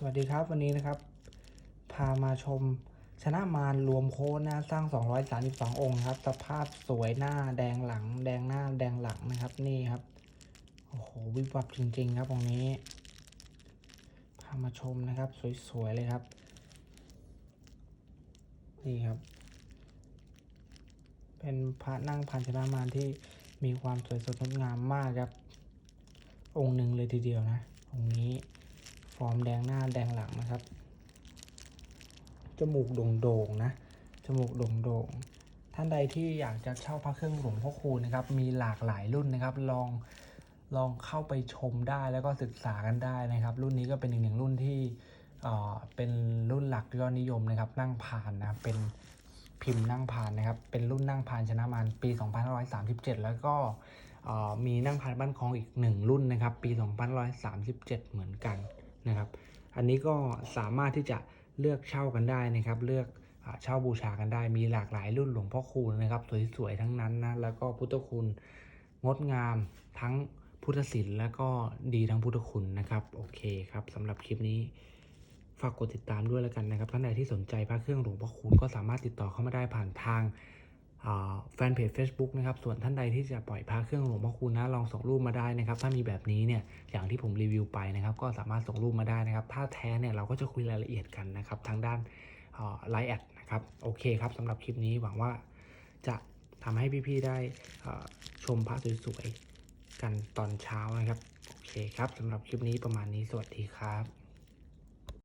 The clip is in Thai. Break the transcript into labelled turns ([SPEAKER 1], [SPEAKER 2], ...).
[SPEAKER 1] สวัสดีครับวันนี้นะครับ พามาชมชนะมารรวมโค้ดนะสร้าง 232 องค์ครับ สภาพสวยหน้าแดงหลัง แดงหน้าแดงหลังนะครับนี่ครับโอ้โหวิบวับจริง ๆ ครับตรงนี้ พามาชมนะครับ สวย ๆ เลยครับ นี่ครับ เป็นพระนั่งพันชนะมารที่มีความสวยสดงดงามมากครับ องค์หนึ่งเลยทีเดียวนะองค์นี้ ฟอร์มแดงหน้าแดงหลังนะครับ จมูกโด่งๆนะ จมูกโด่งๆ ท่านใดที่อยากจะเช่าพระเครื่องหลวงพ่อคูณนะครับ มีหลากหลายรุ่นนะครับ ลองลองเข้าไปชมได้แล้วก็ศึกษากันได้นะครับ รุ่นนี้ก็เป็นอีกหนึ่งรุ่นที่เอ่อเป็นรุ่นหลักยอดนิยมนะครับ นั่งผ่านนะเป็นพิมพ์นั่งผ่านนะครับ เป็นรุ่นนั่งผ่านชนะมารปี 2537 แล้วก็อ่อมีนั่งผ่านบ้านคลองอีกหนึ่งรุ่นนะครับ ปี 2537 เหมือนกัน นะครับ อันนี้ก็สามารถที่จะเลือกเช่ากันได้นะครับ เลือกเช่าบูชากันได้ มีหลากหลายรุ่นหลวงพ่อคูณนะครับ สวยๆทั้งนั้นนะ แล้วก็พุทธคุณงดงามทั้งพุทธศิลป์แล้วก็ดีทั้งพุทธคุณนะครับ โอเคครับสำหรับคลิปนี้ฝากกดติดตามด้วยแล้วกันนะครับท่านใดที่สนใจพระเครื่องหลวงพ่อคูณก็สามารถติดต่อเข้ามาได้ผ่านทาง แฟนเพจ Facebook นะครับ ส่วนท่านใดที่จะปล่อยพระเครื่องหลวงพ่อคูณนะลองส่งรูปมาได้นะครับ ถ้ามีแบบนี้เนี่ยอย่างที่ผมรีวิวไปนะครับ ก็สามารถส่งรูปมาได้นะครับ ถ้าแท้เนี่ยเราก็จะคุยรายละเอียดกันนะครับทางด้านไลน์แอดนะครับโอเคครับสำหรับคลิปนี้หวังว่าจะทำให้พี่ๆได้ชมพระสวยๆกันตอนเช้านะครับ โอเคครับสำหรับคลิปนี้ประมาณนี้สวัสดีครับ